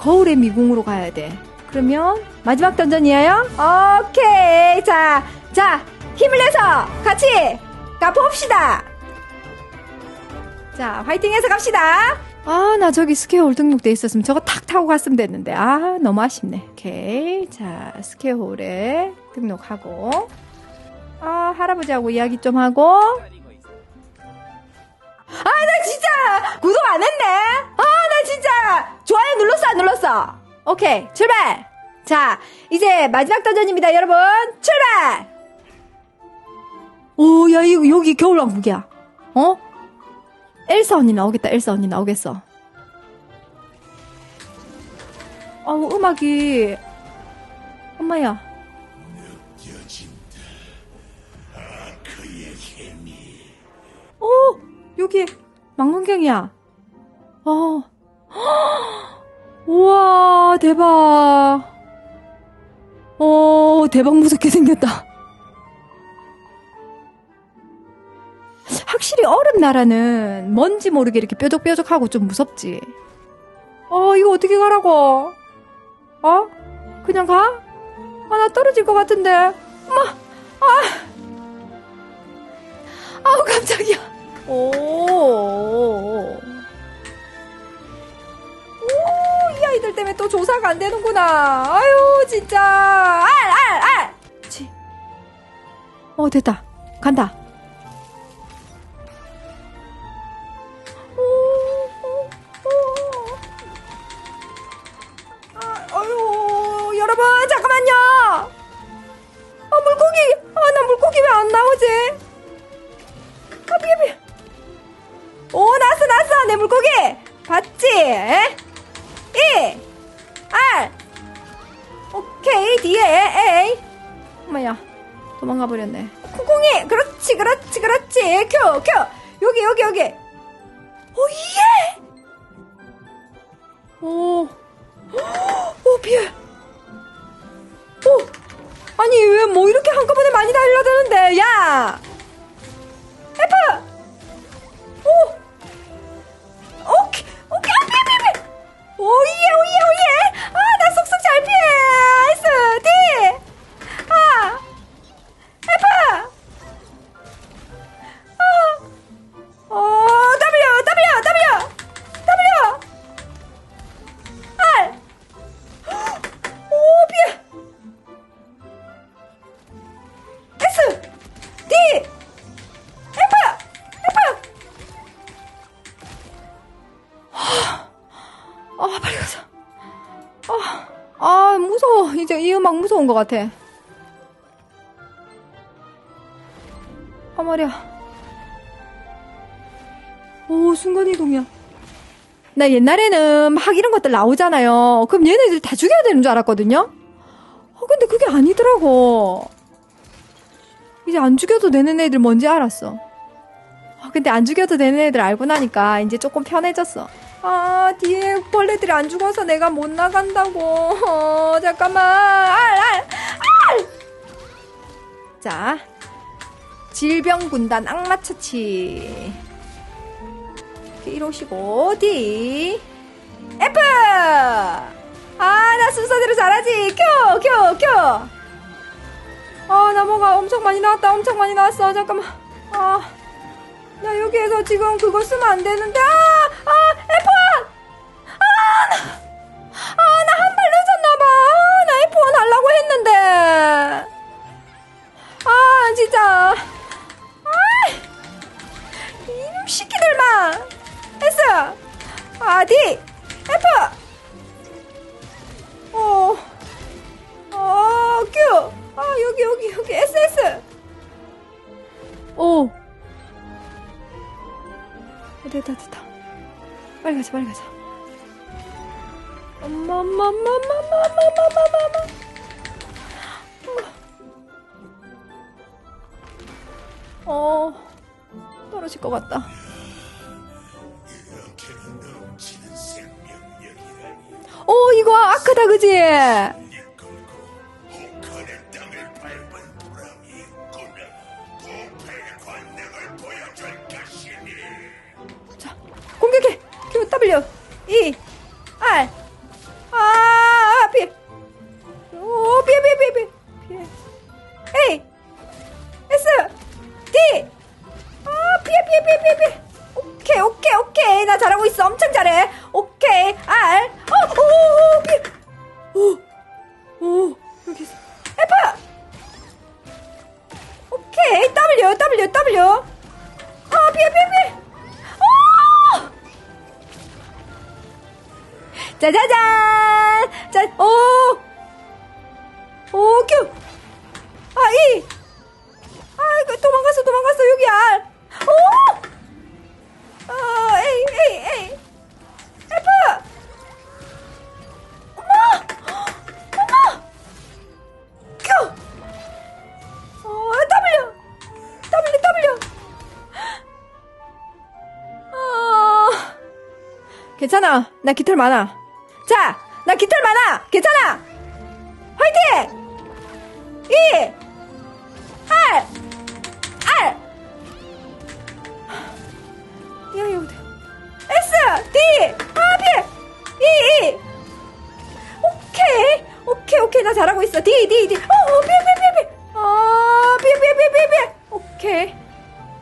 거울의 미궁으로 가야 돼. 그러면 마지막 던전이에요? 오케이. 자, 자, 힘을 내서 같이 가봅시다. 자, 화이팅해서 갑시다. 아, 나 저기 스퀘어홀 등록돼 있었으면 저거 탁 타고 갔으면 됐는데. 아, 너무 아쉽네. 오케이. 자, 스퀘어홀에 등록하고. 아, 할아버지하고 이야기 좀 하고. 아, 나 진짜 구독 안 했네. 아, 나 진짜 좋아요 눌렀어, 안 눌렀어? 오케이, 출발. 자, 이제 마지막 도전입니다, 여러분. 출발. 오, 야, 이거 여기 겨울왕국이야. 어? 엘사 언니 나오겠다. 엘사 언니 나오겠어. 어우, 음악이 엄마야. 오, 여기 망원경이야. 어. 우와, 대박. 오, 대박 무섭게 생겼다. 확실히 얼음 나라는 뭔지 모르게 이렇게 뾰족뾰족하고 좀 무섭지. 어, 이거 어떻게 가라고? 어? 그냥 가? 아, 나 떨어질 것 같은데. 엄마, 아. 아우, 깜짝이야. 오. 오, 조사가 안 되는구나. 아유, 진짜. 알, 알, 알! 치. 어, 됐다. 간다. 오, 오, 오. 아, 어유, 여러분, 잠깐만요. 아, 물고기. 아, 나 물고기 왜 안 나오지? 비켜. 오, 나왔어, 나왔어. 내 물고기. 봤지? 에? 이, R. 오케이, 뒤에 A. 엄마야, 도망가 버렸네. 콩콩이. 그렇지, 그렇지, 그렇지. 큐, 큐. 여기, 여기, 여기. 오, 예! 오. 오, 비에. 오. 아니, 왜 뭐 이렇게 한꺼번에 많이 달려드는데, 야! F! 오! 오케이, 오케이, 아, 피해, 피해, 피해! 오예, 오예, 오예! 이제 이 음악 무서운 것 같아. 아, 말이야. 오, 순간이동이야. 나 옛날에는 막 이런 것들 나오잖아요. 그럼 얘네들 다 죽여야 되는 줄 알았거든요? 어, 근데 그게 아니더라고. 이제 안 죽여도 되는 애들 뭔지 알았어. 아, 근데 안 죽여도 되는 애들 알고 나니까 이제 조금 편해졌어. 아, 뒤에 벌레들이 안 죽어서 내가 못 나간다고. 어, 잠깐만. 알, 알, 알! 자. 질병군단 악마처치. 이렇게 이러시고, D. F! 아, 나 순서대로 잘하지. Q. 아, 나무가 엄청 많이 나왔다. 엄청 많이 나왔어. 잠깐만. 아. 나 여기에서 지금 그거 쓰면 안 되는데, 아! 아! F1! 아! 나, 아, 나 한 발 늦었나봐. 아, 나 F1 하려고 했는데. 아, 진짜. 아! 이놈 시키들만. S! 아, D! F! 어, 어, Q! 아, 여기, 여기, 여기, S, S! 오. 어, 됐다, 됐다. 빨리 가자, 빨리 가자. 엄마, 엄마, 엄마, 엄마, 엄마, 엄마, 엄마, 엄마, 엄마. 어, 떨어질 것 같다. 오, 어, 이거 아크다, 그지? 이, 알, 아, 아, 비, 오, 비, 비, 비, 비, 비, 에이, S, D, 아, 비, 비, 비, 비, 비, 오케이, 오케이, 오케이, 나 잘하고 있어, 엄청 잘해, 오케이, 알, 어, 오, 오, 비, 오, 오, 여기 있어, F, 오케이, W, W, W, 아, 비, 비, 비, 짠! 짠! 오! 오, 큐! 아, 이! 아이고, 도망갔어, 도망갔어, 여기 알! 오! 어, 에이, 에이, 에이! F! 어머! 어머! 큐! 어, W! W, W! 어, 괜찮아. 나 깃털 많아. 자, 나 깃털 많아. 괜찮아. 화이팅! E, R, R. 야, 야, 어디? S, D, 아, B, E, E. 오케이, 오케이, 오케이. 나 잘하고 있어. D, D, D. 어, 어, B, B, B, B. 어, B, B, B, B, B. 오케이.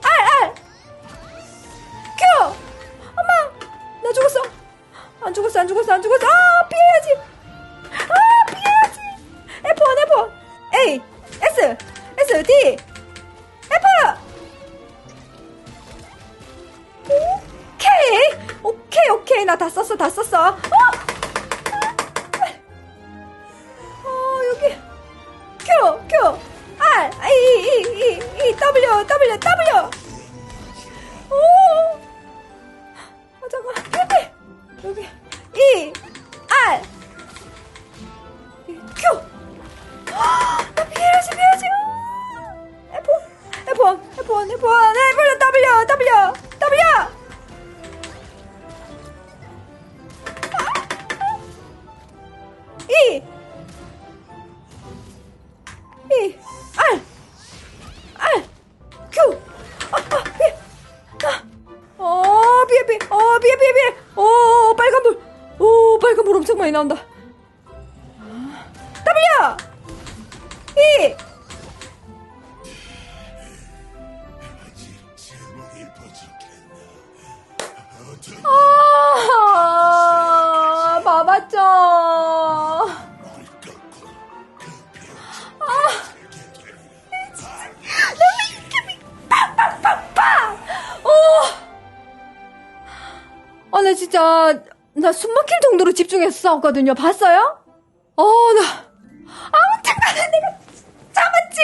R, R. 큐! 엄마! 나 죽었어! 안 죽었어, 안 죽었어, 안 죽었어! 아, 피해야지! 아, 피해야지! F1, F1! A, S, S, D, F! 오케이! 오케이, 오케이. 나 다 썼어, 다 썼어. 어! 어, 여기. Q, Q, R, E, E, E, E, W, W, W! 나온다. W! E! 아, 봐봤죠. 아, 나 진짜, 나 숨 막힐 정도로 집중해서 싸웠거든요. 봤어요? 어, 나, 아무튼 간에 내가 잡았지!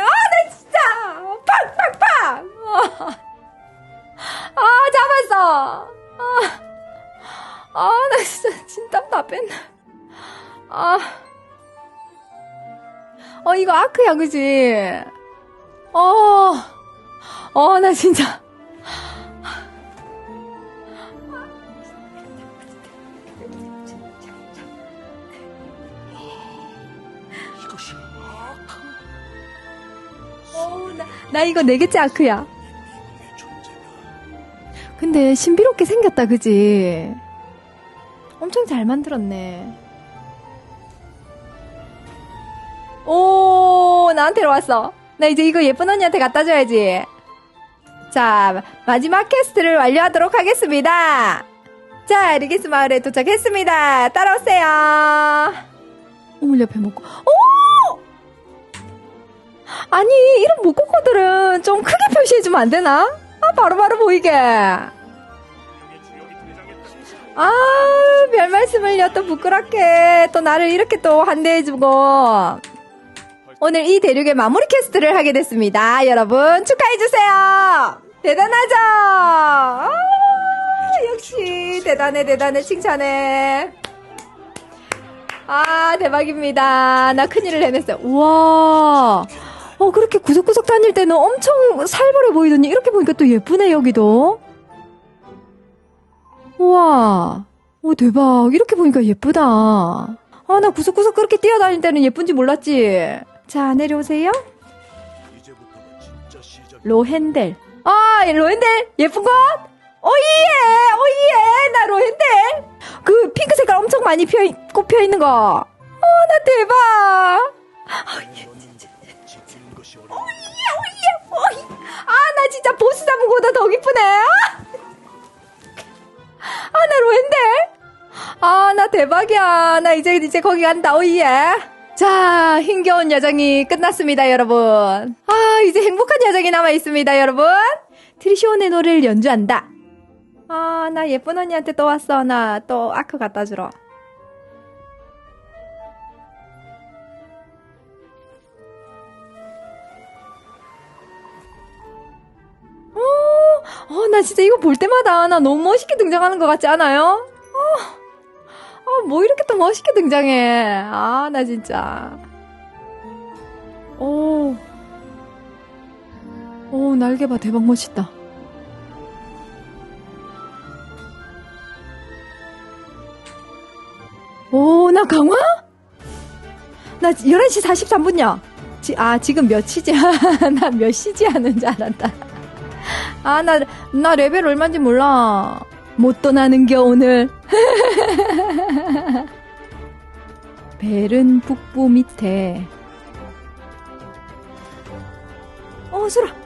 아, 나 진짜! 팍팍팍! 아, 잡았어! 아, 아, 나 진짜 진땀 다 뺐네. 아, 어, 이거 아크야, 그지? 어, 어, 나 진짜. 나, 나 이거 네 개째 아크야. 근데 신비롭게 생겼다, 그지? 엄청 잘 만들었네. 오, 나한테로 왔어. 나 이제 이거 예쁜 언니한테 갖다 줘야지. 자, 마지막 퀘스트를 완료하도록 하겠습니다. 자, 리기스 마을에 도착했습니다. 따라오세요. 오물 옆에 먹고, 오! 아니, 이런 목코코들은 좀 크게 표시해주면 안 되나? 아, 바로 바로 보이게. 아, 별 말씀을요, 또 부끄럽게. 또 나를 이렇게 또 환대해주고. 오늘 이 대륙의 마무리 퀘스트를 하게 됐습니다. 여러분, 축하해주세요! 대단하죠? 아, 역시, 대단해, 대단해, 칭찬해. 아, 대박입니다. 나 큰일을 해냈어요. 우와. 어, 그렇게 구석구석 다닐 때는 엄청 살벌해 보이더니 이렇게 보니까 또 예쁘네, 여기도. 우와. 오, 대박. 이렇게 보니까 예쁘다. 아, 나 구석구석 그렇게 뛰어다닐 때는 예쁜지 몰랐지. 자, 내려오세요. 진짜 로헨델. 아, 이 로헨델. 예쁜 것? 오이예! 오이예! 나 로헨델! 그 핑크 색깔 엄청 많이 피어, 꽃 피어 있는 거. 어, 나 대박! 지키는 것이 어려워 오이예, 오이예, 오이. 아, 나 진짜 보스 잡은 거보다 더 기쁘네. 아, 아, 나 로엔데. 아, 나 대박이야. 나 이제, 이제 거기 간다. 오이예. 자, 힘겨운 여정이 끝났습니다, 여러분. 아, 이제 행복한 여정이 남아 있습니다, 여러분. 트리시온의 노래를 연주한다. 아, 나 예쁜 언니한테 또 왔어. 나 또 아크 갖다 주러. 어, 나 진짜 이거 볼 때마다 나 너무 멋있게 등장하는 것 같지 않아요? 어, 어, 뭐 이렇게 또 멋있게 등장해. 아, 나 진짜. 오. 오, 날개 봐. 대박 멋있다. 오, 나 강화? 나 11시 43분이야. 지, 아, 지금 몇 시지? 나 몇 시지 하는 줄 알았다. 아, 나, 나 레벨 얼마인지 몰라. 못 떠나는 게 오늘. 벨은 북부 밑에. 어, 수라.